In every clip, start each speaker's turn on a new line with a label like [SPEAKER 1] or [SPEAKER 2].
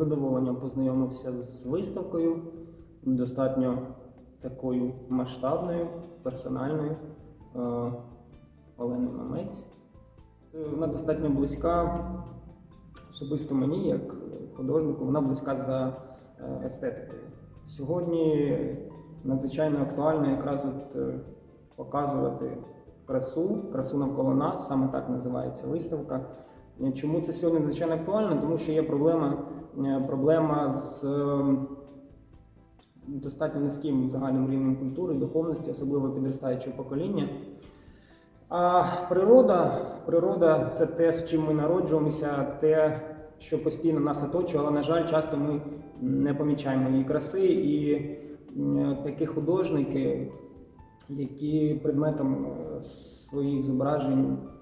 [SPEAKER 1] задоволенням познайомився з виставкою, достатньо такою масштабною, персональною. Е, Олени Мамець. Е, Вона достатньо близька особисто мені, як художнику, вона близька за е, естетикою. Сьогодні надзвичайно актуально якраз от показувати красу, красу навколо нас, саме так називається виставка. Е, Чому це сьогодні надзвичайно актуально? Тому що є проблема, е, проблема з е, достатньо низьким загальним рівнем культури, духовності, особливо підростаючого покоління. А природа, природа це те, з чим ми народжуємося, те, що постійно нас оточує, але, на жаль, часто ми не помічаємо її краси. І такі художники, які предметом е, своїх зображень е,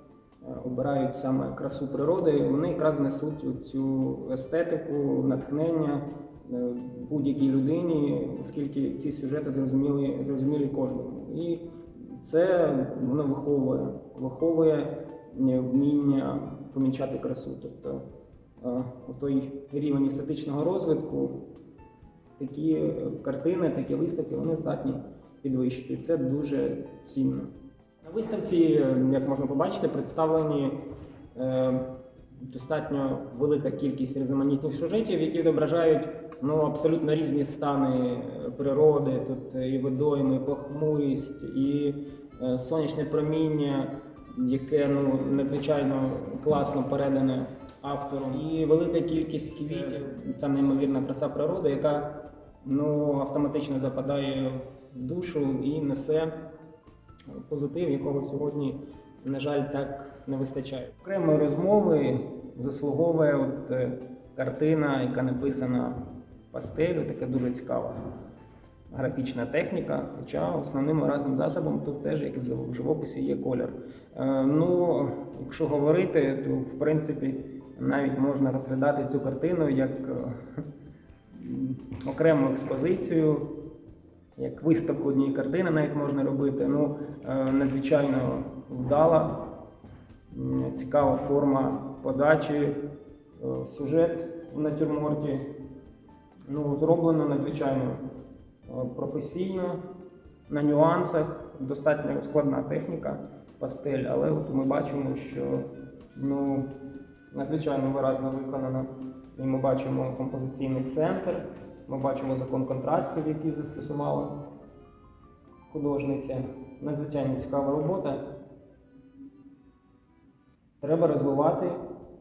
[SPEAKER 1] обирають саме красу природи, вони якраз несуть цю естетику, натхнення е, будь-якій людині, оскільки ці сюжети зрозумілі, зрозумілі кожному. І це воно виховує, виховує е, вміння помічати красу. Тобто е, той рівень естетичного розвитку, такі картини, такі виставки, вони здатні підвищити. Це дуже цінно. На виставці, е, як можна побачити, представлені е, достатньо велика кількість різноманітних сюжетів, які відображають ну, абсолютно різні стани е, природи. Тут е, і водойми, і похмурість, і е, сонячне проміння, яке ну, надзвичайно класно передане автором, і велика кількість квітів, та неймовірна краса природи, яка ну, автоматично западає в душу і несе позитив, якого сьогодні, на жаль, так не вистачає. Окремої розмови заслуговує от, е, картина, яка написана пастелю, така дуже цікава графічна техніка. Хоча основним разним засобом тут теж, як і в живописі, є колір. Е, ну, якщо говорити, то в принципі навіть можна розглядати цю картину як е, окрему експозицію як виставку однієї картини навіть можна робити. Ну, е, надзвичайно вдала, цікава форма подачі, е, сюжет в натюрморті. Ну, зроблено надзвичайно е, професійно, на нюансах, достатньо складна техніка, пастель, але от ми бачимо, що ну, надзвичайно виразно виконано. І ми бачимо композиційний центр, ми бачимо закон контрастів, який застосувала художниця. Надзвичайно цікава робота. Треба розвивати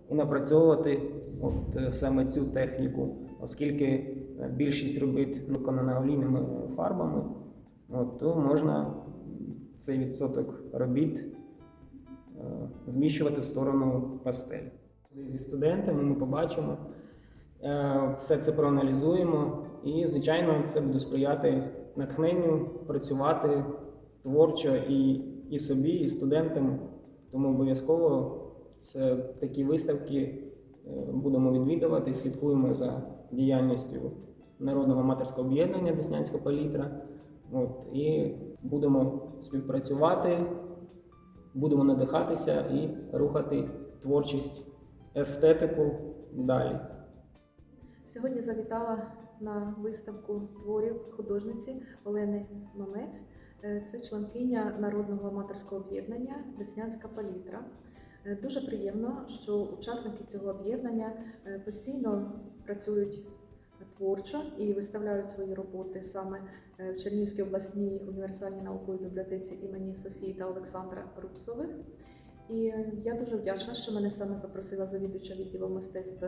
[SPEAKER 1] і напрацьовувати от, е, саме цю техніку, оскільки е, більшість робіт виконана олійними фарбами, от, то можна цей відсоток робіт е, зміщувати в сторону пастель. Зі студентами ми побачимо, все це проаналізуємо, і, звичайно, це буде сприяти натхненню працювати творчо і, і собі, і студентам. Тому обов'язково це такі виставки е, будемо відвідувати, слідкуємо за діяльністю Народного аматорського об'єднання Деснянська палітра. От, і будемо співпрацювати, будемо надихатися і рухати творчість, естетику далі.
[SPEAKER 2] Сьогодні завітала на виставку творів художниці Олени Мамець. Е, Це членкиня Народного аматорського об'єднання Деснянська палітра. Е, Дуже приємно, що учасники цього об'єднання е, постійно працюють творчо і виставляють свої роботи саме в Чернігівській обласній універсальній науковій бібліотеці імені Софії та Олександра Рубсових. І я дуже вдячна, що мене саме запросила завідувача відділу мистецтв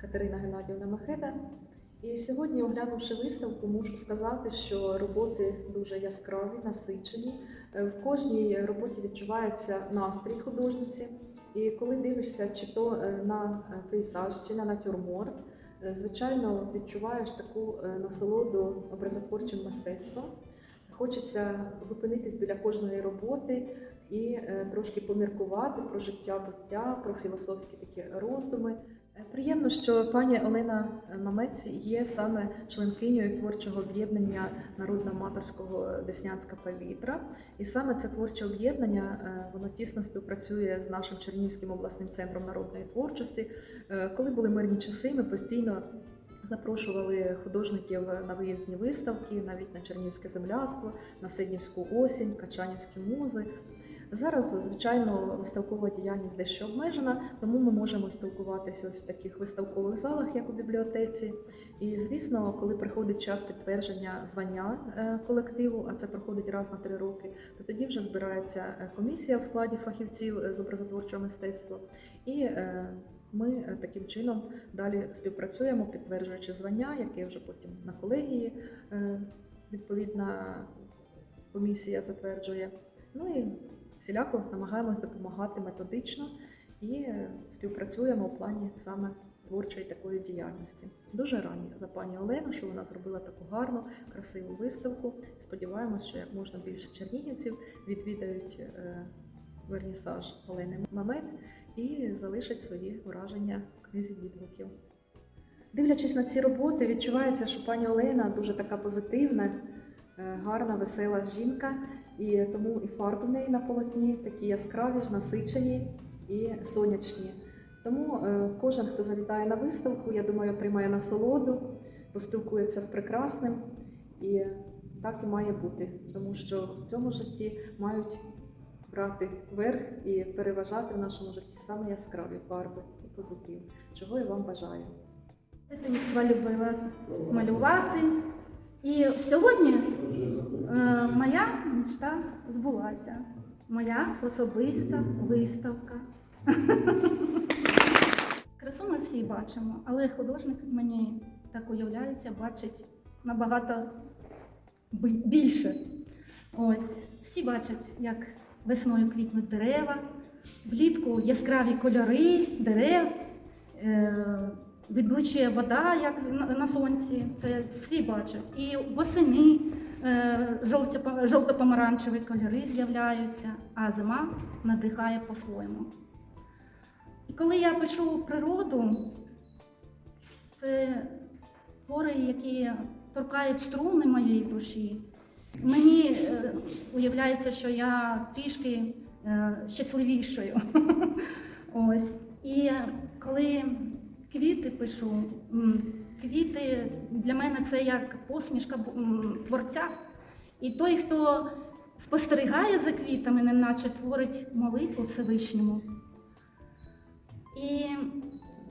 [SPEAKER 2] Катерина Геннадівна Махеда. І сьогодні, оглянувши виставку, мушу сказати, що роботи дуже яскраві, насичені. Е, В кожній роботі відчувається настрій художниці. І коли дивишся, чи то е, на е, пейзаж, чи на натюрморт, звичайно, відчуваєш таку насолоду образотворчим мистецтвом. Хочеться зупинитись біля кожної роботи і трошки поміркувати про життя буття, про філософські такі роздуми. Приємно, що пані Олена Мамець є саме членкинею творчого об'єднання народно-аматорського Деснянська палітра. І саме це творче об'єднання е, воно тісно співпрацює з нашим Чернігівським обласним центром народної творчості. Е, Коли були мирні часи, ми постійно запрошували художників на виїзні виставки, навіть на Чернігівське земляцтво, на Сиднівську осінь, Качанівські музи. Зараз, звичайно, виставкова діяльність дещо обмежена, тому ми можемо спілкуватися ось в таких виставкових залах, як у бібліотеці. І звісно, коли приходить час підтвердження звання е, колективу, а це проходить раз на три роки, то тоді вже збирається е, комісія в складі фахівців е, з образотворчого мистецтва. І ми таким чином далі співпрацюємо, підтверджуючи звання, яке вже потім на колегії відповідна комісія затверджує. Ну і всіляко намагаємось допомагати методично і е, співпрацюємо у плані саме творчої такої діяльності. Дуже раді за пані Олену, що вона зробила таку гарну, красиву виставку. Сподіваємось, що як можна більше чернігівців відвідають е, вернісаж Олени Мамець і залишать свої враження в книзі відгуків. Дивлячись на ці роботи, відчувається, що пані Олена дуже така позитивна, е, гарна, весела жінка, і тому і фарби в неї на полотні такі яскраві, ж, насичені і сонячні. Тому е, кожен, хто завітає на виставку, я думаю, отримає насолоду, поспілкується з прекрасним. І так і має бути, тому що в цьому житті мають брати верх і переважати в нашому житті саме яскраві фарби і позитив, чого я вам бажаю.
[SPEAKER 3] Дитинства любила малювати. І сьогодні е, моя мечта збулася. Моя особиста виставка. Красу ми всі бачимо, але художник мені так уявляється, бачить набагато більше. Ось, всі бачать, як весною квітнуть дерева, влітку яскраві кольори дерев. Е, відбличує вода, як на- сонці, це всі бачать. І восени жовто-помаранчеві кольори з'являються, а зима надихає по-своєму. І коли я пишу природу, це твори, які торкають струни моєї душі. Мені е, уявляється, що я трішки е, щасливішою. Ось. І коли квіти пишу, квіти для мене це як посмішка творця. І той, хто спостерігає за квітами, неначе творить молитву Всевишньому. І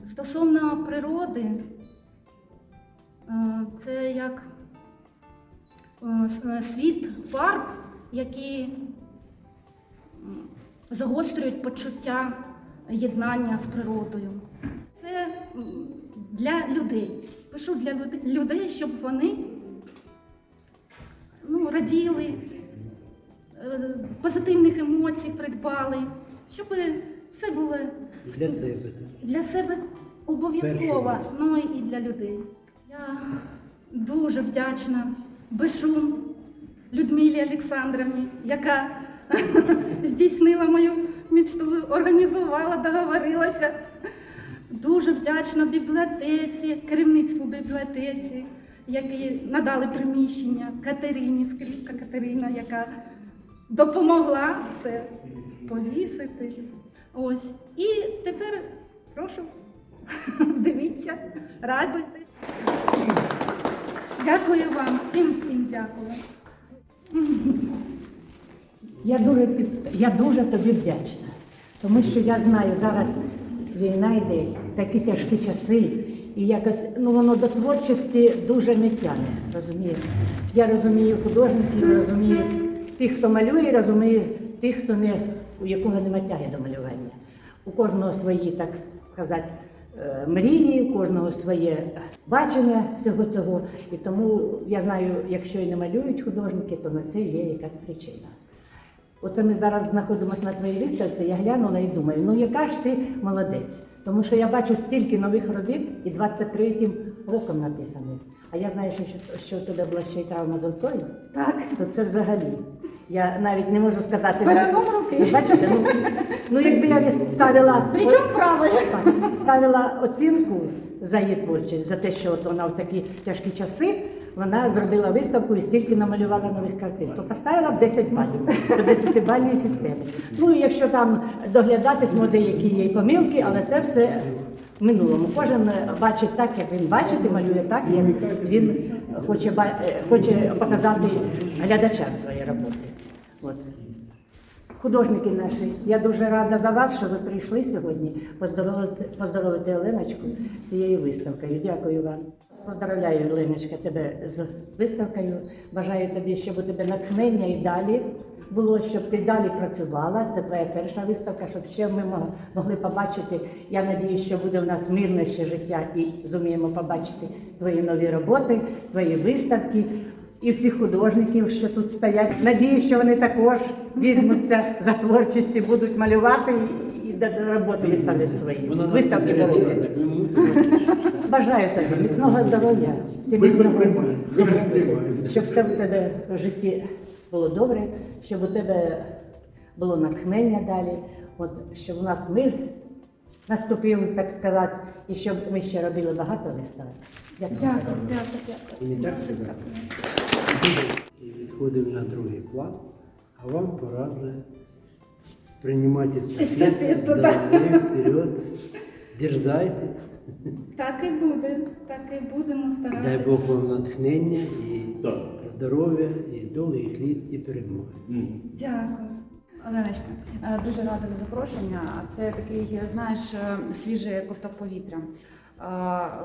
[SPEAKER 3] стосовно природи, е, це як е, е, світ фарб, які загострюють почуття єднання з природою. Це для людей. Пишу для людей, щоб вони ну, раділи, е, позитивних емоцій придбали, щоб все було
[SPEAKER 4] Для себе.
[SPEAKER 3] для себе обов'язково, ну і для людей. Я дуже вдячна Бешум Людмилі Олександровні, яка здійснила мою мечту, організувала, договорилася. Дуже вдячна бібліотеці, керівництву бібліотеці, які надали приміщення Катерині, скрипка Катерина, яка допомогла це повісити. Ось. І тепер прошу, дивіться, радуйтесь. Дякую вам, всім всім дякую.
[SPEAKER 5] Я дуже, я дуже тобі вдячна, тому що я знаю, зараз війна йде, такі тяжкі часи, і якось ну, воно до творчості дуже не тягне, розумієш? Я розумію художників, розумію тих, хто малює, розумію тих, хто не, у якого нема тяги до малювання. У кожного свої, так сказати, е, мрії, у кожного своє бачення всього цього. І тому я знаю, якщо і не малюють художники, то на це є якась причина. Оце ми зараз знаходимося на твоїй виставці, я глянула і думаю, ну яка ж ти молодець. Тому що я бачу стільки нових робіт і 23-м роком написаних. А я знаю, що, що тебе була ще й травма з рукою,
[SPEAKER 6] Так,
[SPEAKER 5] то це взагалі. Я навіть не можу сказати.
[SPEAKER 6] перелом руки.
[SPEAKER 5] Бачите, ну, ну якби я ставила,
[SPEAKER 6] Причому правильно.
[SPEAKER 5] ставила оцінку за її творчість, за те, що от вона в такі тяжкі часи вона зробила виставку і стільки намалювала нових картин, то поставила б 10 балів до 10-бальної системи. Ну і якщо там доглядати, може, деякі є помилки, але це все в минулому. Кожен бачить так, як він бачить, і малює так, як він хоче, е, хоче показати глядачам свої роботи. От. Художники наші, я дуже рада за вас, що ви прийшли сьогодні поздоровити, поздоровити Оленочку з цією виставкою. Дякую вам. Поздравляю, Оленочка, тебе з виставкою. Бажаю тобі, щоб у тебе натхнення і далі було, щоб ти далі працювала. Це твоя перша виставка, щоб ще ми мог- могли побачити. Я надію, що буде у нас мирне ще життя і зуміємо побачити твої нові роботи, твої виставки. І всіх художників, що тут стоять. Надію, що вони також візьмуться за творчість і будуть малювати і, роботи виставлять свої. Виставки роблять. Бажаю тобі міцного здоров'я, сімейного, щоб все в тебе в житті було добре, щоб у тебе було натхнення далі, от, щоб у нас мир наступив, так сказати, і щоб ми ще робили багато виставок. Дякую.
[SPEAKER 3] Дякую, дякую, дякую.
[SPEAKER 4] І не так сказати. І відходимо на другий план, а вам пора вже приймати естафету. Да, вперед, дерзайте.
[SPEAKER 3] Так і буде, так і будемо старатися. Дай.
[SPEAKER 4] Бог вам натхнення і
[SPEAKER 7] Так.
[SPEAKER 4] здоров'я, і довгих літ, і перемоги.
[SPEAKER 3] Дякую.
[SPEAKER 1] Оленочка, е, дуже рада за запрошення. Це такий, знаєш, е, свіжий ковток повітря.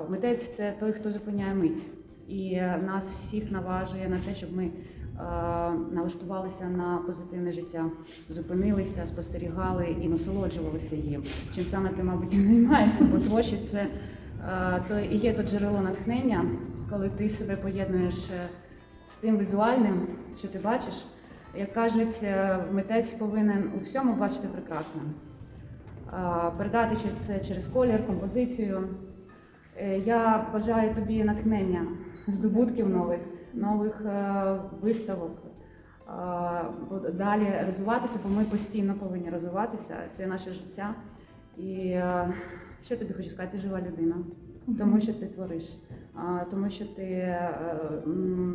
[SPEAKER 1] Митець це той, хто зупиняє мить. І е, нас всіх наважує на те, щоб ми е, налаштувалися на позитивне життя, зупинилися, спостерігали і насолоджувалися їм. Чим саме ти, мабуть, займаєшся, бо творчість це е, то і є то джерело натхнення, коли ти себе поєднуєш з тим візуальним, що ти бачиш. Як кажуть, митець повинен у всьому бачити прекрасне. Передати це через колір, композицію. Е, Я бажаю тобі натхнення, здобутків нових, нових е, виставок. Далі розвиватися, бо ми постійно повинні розвиватися. Це наше життя. І е, що тобі хочу сказати, ти жива людина, тому що ти твориш, тому що ти е,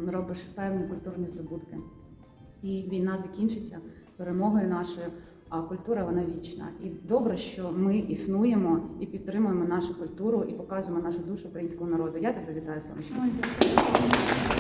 [SPEAKER 1] робиш певні культурні здобутки. І війна закінчиться перемогою нашою, а культура вона вічна. І добре, що ми існуємо і підтримуємо нашу культуру і показуємо нашу душу українського народу. Я тебе вітаю, сонечко.
[SPEAKER 3] Ой, дякую.